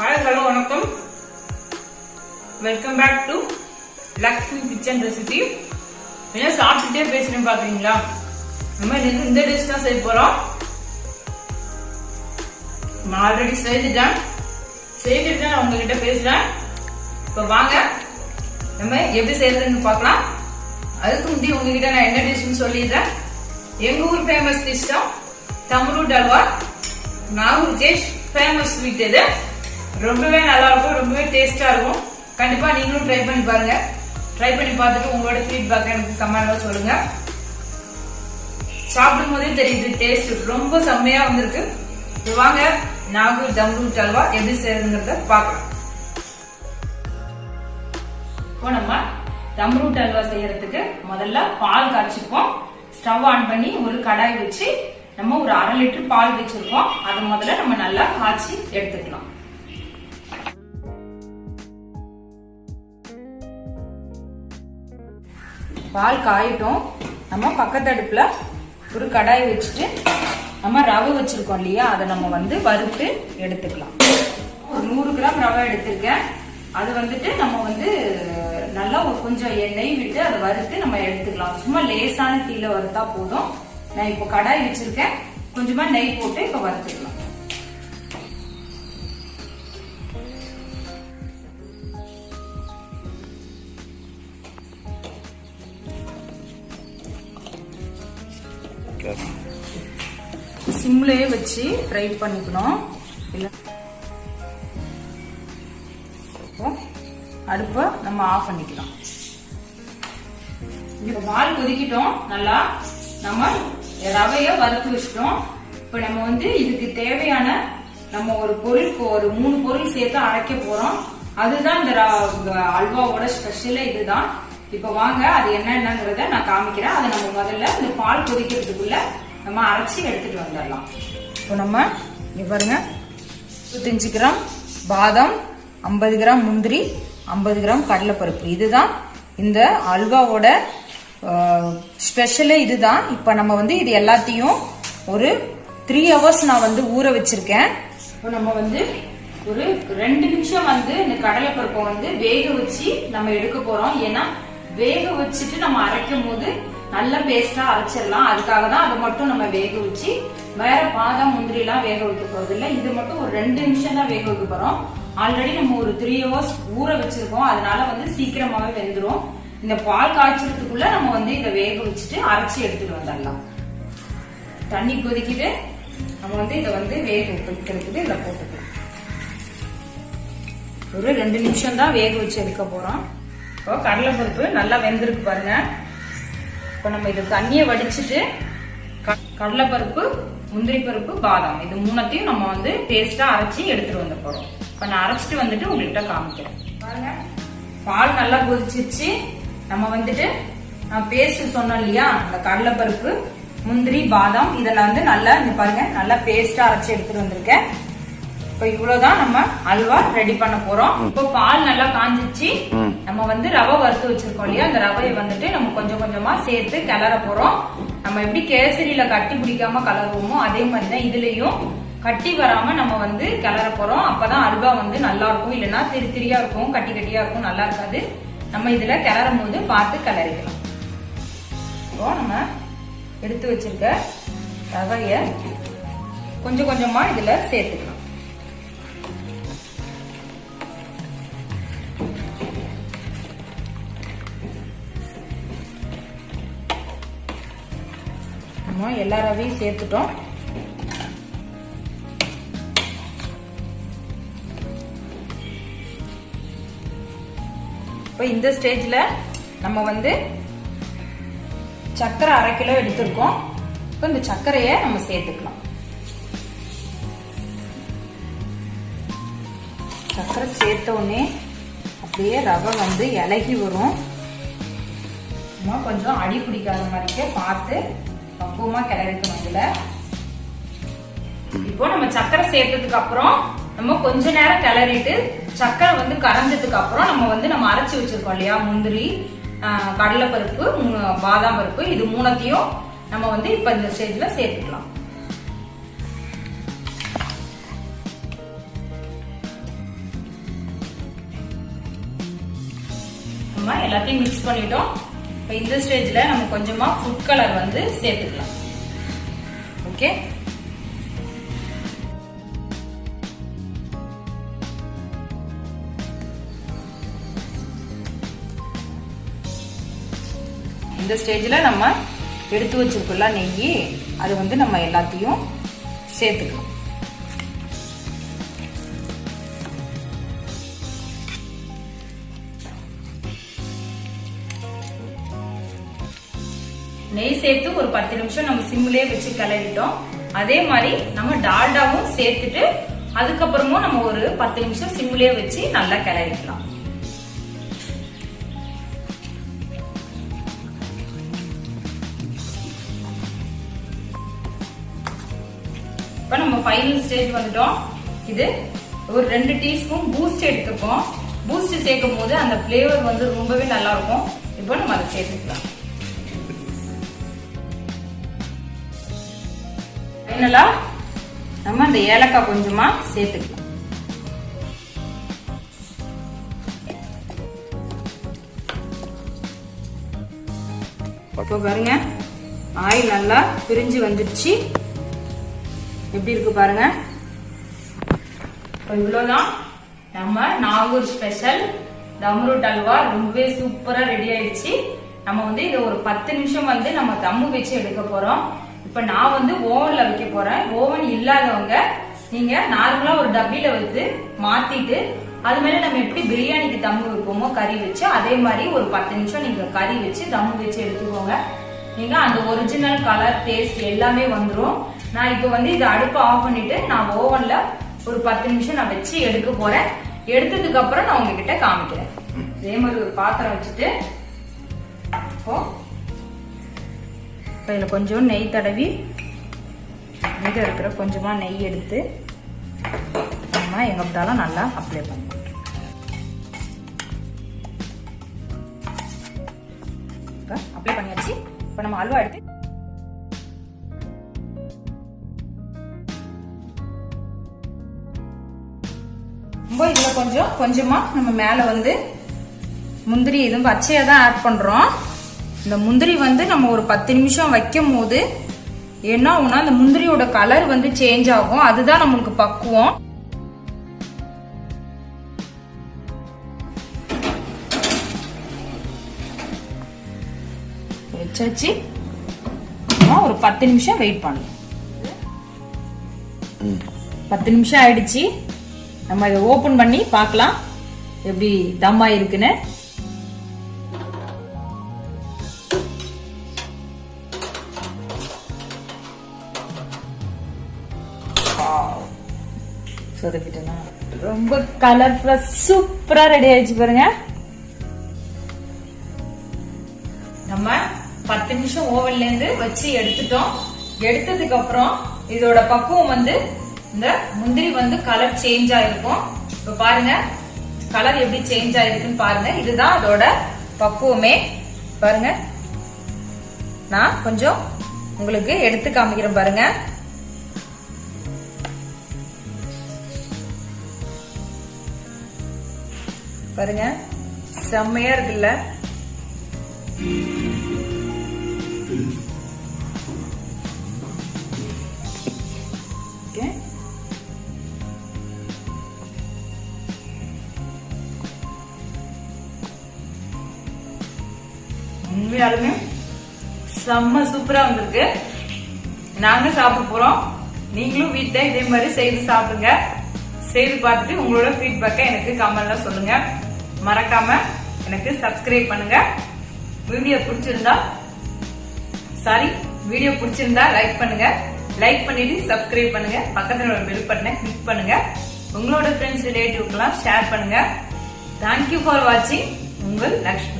Hello வணக்கம். Welcome back to Lakshmi kitchen recipe என்ன சாப்பிட்டுட்டே பேசுறேன் பாக்குறீங்களா? நம்ம இந்த டிஷ் தான் செய்ய போறோம். நான் ஆல்ரெடி செய்துட்டேன். செய்துட்டு நான் உங்ககிட்ட பேசுறேன். இப்போ வாங்க. நம்ம எப்படி செய்யறதுன்னு பார்க்கலாம். அதுக்கு முந்தைய உங்ககிட்ட நான் என்ன டிஷ்னு சொல்லிடுறேன். எங்க ஊர் ஃபேமஸ் டிஷ் தான். தம்ரூட் அல்வா நாகூர் ஜேஷ் ஃபேமஸ் ஸ்வீட் இது ரொம்பவே நல்லா இருக்கும் ரொம்பவே டேஸ்டா இருக்கும். கண்டிப்பா நீங்களும் ட்ரை பண்ணி பாருங்க. ட்ரை பண்ணி பார்த்துட்டு உங்களோட ஃபீட்பேக் எனக்கு கமெண்ட்ல சொல்லுங்க. சாப்பிடும் போதே தெரியுது டேஸ்ட் ரொம்ப செம்மையா வந்திருக்கு. வாங்க நாகூர் தம்ரூட் அல்வா எப்படி செய்யறதுங்கிறத பார்க்கலாம். இப்போ நம்ம தம்ரூட் அல்வா செய்யறதுக்கு முதல்ல பால் காய்ச்சிப்போம். ஸ்டவ் ஆன் பண்ணி ஒரு கடாய் வச்சு நம்ம ஒரு அரை லிட்டர் பால் வச்சிருக்கோம். அதை முதல்ல நம்ம நல்லா காய்ச்சி எடுத்துக்கலாம். பால் காயட்டும். நம்ம பக்கத்து அடுப்பில் ஒரு கடாய் வச்சுட்டு நம்ம ரவை வச்சிருக்கோம் இல்லையா? அதை நம்ம வந்து வறுத்து எடுத்துக்கலாம். ஒரு நூறு கிராம் ரவை எடுத்திருக்கேன். அது வந்துட்டு நம்ம வந்து நல்லா ஒரு கொஞ்சம் எண்ணெய் விட்டு அதை வறுத்து நம்ம எடுத்துக்கலாம். சும்மா லேசான தீல வறுத்தா போதும். நான் இப்போ கடாய் வச்சிருக்கேன். கொஞ்சமா நெய் போட்டு இப்போ வறுத்துக்கலாம். சிம்லயே வச்சு ஃப்ரை பண்ணிக்கணும். அடுப்பை நம்ம ஆஃப் பண்ணிக்கலாம். இப்போ பால் கொதிக்கிட்டோம். நல்லா நம்ம ரவைய வறுத்து வச்சிட்டோம். இப்போ நம்ம வந்து இதுக்கு தேவையான நம்ம ஒரு பொருள் ஒரு மூணு பொருள் சேர்த்து அரைக்க போறோம். அதுதான் இந்த இந்த அல்வாவோட ஸ்பெஷலே இதுதான். இப்போ வாங்க அது என்னென்னங்கிறத நான் காமிக்கிறேன். அதை நம்ம முதல்ல இந்த பால் கொதிக்கிறதுக்குள்ள நம்ம அரைச்சி எடுத்துட்டு வந்துடலாம். இப்போ நம்ம இங்க பாருங்க இருபத்தஞ்சு கிராம் பாதாம் ஐம்பது கிராம் முந்திரி ஐம்பது கிராம் கடலைப்பருப்பு. இதுதான் இந்த அல்வாவோட ஸ்பெஷலே இதுதான். இப்போ நம்ம வந்து இது எல்லாத்தையும் ஒரு த்ரீ ஹவர்ஸ் நான் வந்து ஊற வச்சிருக்கேன். இப்போ நம்ம வந்து ஒரு ரெண்டு நிமிஷம் வந்து இந்த கடலைப்பருப்பை வந்து வேக வச்சு நம்ம எடுக்க போகிறோம் ஏன்னா வேக வச்சுட்டு நம்ம அரைக்கும் போது நல்ல பேஸ்டா அரைச்சிடலாம். அதுக்காக தான் அதை மட்டும் நம்ம வேக வச்சு வேற பாதாம் முந்திரி எல்லாம் வேக வைக்க போறது இல்ல இது மட்டும் ஒரு ரெண்டு நிமிஷம் தான் வேக வைக்க போறோம். ஆல்ரெடி நம்ம ஒரு த்ரீ ஹவர்ஸ் ஊற வச்சிருக்கோம். அதனால வந்து சீக்கிரமாவே வெந்துரும். இந்த பால் காய்ச்சறதுக்குள்ள நம்ம வந்து இதை வேக வச்சுட்டு அரைச்சி எடுத்துட்டு வந்துடலாம். தண்ணி கொதிக்கிட்டு நம்ம வந்து இதை வந்து வேக வைக்கிறதுக்கு இதில் போட்டுக்கலாம். ஒரு ரெண்டு நிமிஷம் தான் வேக வச்சு எடுக்க போறோம். இப்போ கடலைப்பருப்பு நல்லா வெந்திருக்கு பாருங்க. இப்போ நம்ம இது தண்ணியை வடிச்சிட்டு க- கடலைப்பருப்பு முந்திரி பருப்பு பாதாம். இது மூணத்தையும் நம்ம வந்து டேஸ்டா அரைச்சி எடுத்துட்டு வந்து போறோம். இப்போ நான் அரைச்சிட்டு வந்துட்டு உங்கள்கிட்ட காமிக்கிறேன். பாருங்க. பால் நல்லா கொதிச்சிச்சு நம்ம வந்துட்டு நான் பேஸ்ட் சொன்னோம் இல்லையா? அந்த கடலைப்பருப்பு முந்திரி பாதாம் இதெல்லாம் வந்து நல்லா இந்த பாருங்க. நல்லா பேஸ்டா அரைச்சி எடுத்துட்டு வந்திருக்கேன். இப்போ இவ்வளவுதான் நம்ம அல்வா ரெடி பண்ண போறோம். இப்போ பால் நல்லா காஞ்சிச்சு. நம்ம வந்து ரவை வறுத்து வச்சிருக்கோம் இல்லையா? அந்த ரவையை வந்துட்டு நம்ம கொஞ்சம் கொஞ்சமா சேர்த்து கிளற போறோம். நம்ம எப்படி கேசரியில கட்டி பிடிக்காம கலருவோமோ அதே மாதிரி தான் இதுலயும் கட்டி வராம நம்ம வந்து கிளற போறோம். அப்பதான் அல்வா வந்து நல்லா இருக்கும். இல்லைன்னா திரி திரியா இருக்கும் கட்டி கட்டியா இருக்கும் நல்லா இருக்காது. நம்ம இதுல கிளறும் போது பார்த்து கிளறிக்கலாம். இப்போ நம்ம எடுத்து வச்சிருக்க ரவைய கொஞ்சம் கொஞ்சமா இதுல சேர்த்துக்கலாம். நம்ம எல்லா ரவையும் சேர்த்துட்டோம். இப்போ இந்த ஸ்டேஜ்ல நம்ம வந்து சர்க்கரை அரை கிலோ எடுத்திருக்கோம். இப்போ இந்த சர்க்கரையை நம்ம சேர்த்துக்கலாம். சர்க்கரை சேர்த்த உடனே அப்படியே ரவை வந்து இலகி வரும். சும்மா கொஞ்சம் அடி பிடிக்காத மாதிரிக்கே பார்த்து பக்குவமாக கிளறிக்கணும் இதில் இப்போ நம்ம சக்கரை சேர்த்ததுக்கு அப்புறம் நம்ம கொஞ்ச நேரம் கிளறிட்டு சக்கரை வந்து கரைஞ்சதுக்கு அப்புறம் நம்ம வந்து நம்ம அரைச்சி வச்சிருக்கோம் இல்லையா? முந்திரி கடலைப்பருப்பு பாதாம் பருப்பு இது மூணத்தையும் நம்ம வந்து இப்போ இந்த ஸ்டேஜில் சேர்த்துக்கலாம். நம்ம எல்லாத்தையும் மிக்ஸ் பண்ணிட்டோம். இப்போ இந்த ஸ்டேஜில் நம்ம கொஞ்சமாக ஃபுட் கலர் வந்து சேர்த்துக்கலாம். ஓகே இந்த ஸ்டேஜில் நம்ம எடுத்து வச்சிருக்கோம்ல நெய் அது வந்து நம்ம எல்லாத்தையும் சேர்த்துக்கலாம். நெய் சேர்த்து ஒரு பத்து நிமிஷம் நம்ம சிம்லேயே வச்சு கிளறிட்டோம். அதே மாதிரி நம்ம டால்டாவும் சேர்த்துட்டு அதுக்கப்புறமும் நம்ம ஒரு பத்து நிமிஷம் சிம்லேயே வச்சு நல்லா கிளறிக்கலாம். இப்போ நம்ம ஃபைனல் ஸ்டேஜ் வந்துட்டோம். இது ஒரு ரெண்டு டீஸ்பூன் பூஸ்ட் எடுத்துப்போம். பூஸ்ட் சேர்க்கும் போது அந்த ஃப்ளேவர் வந்து ரொம்பவே நல்லா இருக்கும். இப்போ நம்ம அதை சேர்த்துக்கலாம். ஃபைனலா நம்ம அந்த ஏலக்காய் கொஞ்சமா சேர்த்துக்கலாம். இப்போ பாருங்க ஆயில் நல்லா பிரிஞ்சு வந்துடுச்சு. எப்படி இருக்கு பாருங்க. இப்போ இவ்வளோதான். நம்ம நாகூர் ஸ்பெஷல் தம்ரூட் அல்வா ரொம்பவே சூப்பரா ரெடி ஆயிடுச்சு. நம்ம வந்து இதை ஒரு பத்து நிமிஷம் வந்து நம்ம தம்மு வச்சு எடுக்க போறோம். இப்போ நான் வந்து ஓவன்ல வைக்க போறேன். ஓவன் இல்லாதவங்க நீங்க நார்மலா ஒரு டப்பில வைத்து மாத்திட்டு அது மேல நம்ம எப்படி பிரியாணிக்கு தம்மு வைப்போமோ கறி வச்சு அதே மாதிரி ஒரு பத்து நிமிஷம் நீங்க கறி வச்சு தம்மு வச்சு எடுத்துக்கோங்க. நீங்க அந்த ஒரிஜினல் கலர் டேஸ்ட் எல்லாமே வந்துடும் நான் இப்போ வந்து இதை அடுப்பை ஆஃப் பண்ணிட்டு நான் ஓவன்ல ஒரு பத்து நிமிஷம் நான் வச்சு எடுக்க போறேன். எடுத்ததுக்கு அப்புறம் நான் உங்ககிட்ட காமிக்கிறேன். இதே மாதிரி ஒரு பாத்திரம் வச்சுட்டு இப்போ இப்போ இதில் கொஞ்சம் நெய் தடவி மீதம் இருக்கிற கொஞ்சமா நெய் எடுத்து நம்ம எங்க பார்த்தாலும் நல்லா அப்ளை பண்ணுவோம் இப்போ அப்ளை பண்ணியாச்சு. இப்போ நம்ம அல்வா எடுத்து ரொம்ப இதில் கொஞ்சம் கொஞ்சமா நம்ம மேலே வந்து முந்திரி இதுவும் பச்சையாக தான் ஆட் பண்ணுறோம் இந்த முந்திரி வந்து நம்ம ஒரு பத்து நிமிஷம் வைக்கும் போது என்ன ஆகும்னா அந்த முந்திரியோட கலர் வந்து சேஞ்ச் ஆகும். அதுதான் நம்மளுக்கு பக்குவம். வச்சாச்சு. ஒரு பத்து நிமிஷம் வெயிட் பண்ணலாம் பத்து நிமிஷம் ஆயிடுச்சு. நம்ம இதை ஓபன் பண்ணி பார்க்கலாம். எப்படி தம்மா இருக்குன்னு சொதப்பிட்டேனா ரொம்ப கலர்ஃபுல்லா சூப்பரா ரெடி ஆயிடுச்சு பாருங்க. நம்ம பத்து நிமிஷம் ஓவன்ல இருந்து வச்சு எடுத்துட்டோம். எடுத்ததுக்கு அப்புறம் இதோட பக்குவம் வந்து இந்த முந்திரி வந்து கலர் சேஞ்ச் ஆயிருக்கும். இப்ப பாருங்க கலர் எப்படி சேஞ்ச் ஆயிருக்குன்னு பாருங்க. இதுதான் அதோட பக்குவமே. பாருங்க நான் கொஞ்சம் உங்களுக்கு எடுத்து காமிக்கிறேன் பாருங்க. பாருங்க. செம்மையா இருக்குல்ல? உண்மையாலுமே செம்ம சூப்பரா வந்திருக்கு. நாங்க சாப்பிட போறோம். நீங்களும் வீட்ல இதே மாதிரி செய்து சாப்பிடுங்க. செய்து பார்த்துட்டு உங்களோட ஃபீட்பேக்கை எனக்கு கமெண்ட்ல சொல்லுங்க. மறக்காம எனக்கு சப்ஸ்கிரைப் பண்ணுங்க. வீடியோ பிடிச்சிருந்தா சாரி வீடியோ பிடிச்சிருந்தா லைக் பண்ணுங்க. லைக் பண்ணிட்டு சப்ஸ்கிரைப் பண்ணுங்க. பக்கத்துல ஒரு பெல் பட்டனை கிளிக் பண்ணுங்க. உங்களோட ஃப்ரெண்ட்ஸ் ரிலேட்டிவ்க்கெல்லாம் ஷேர் பண்ணுங்க. தேங்க்யூ ஃபார் வாட்சிங் உங்கள் லக்ஷ்மி.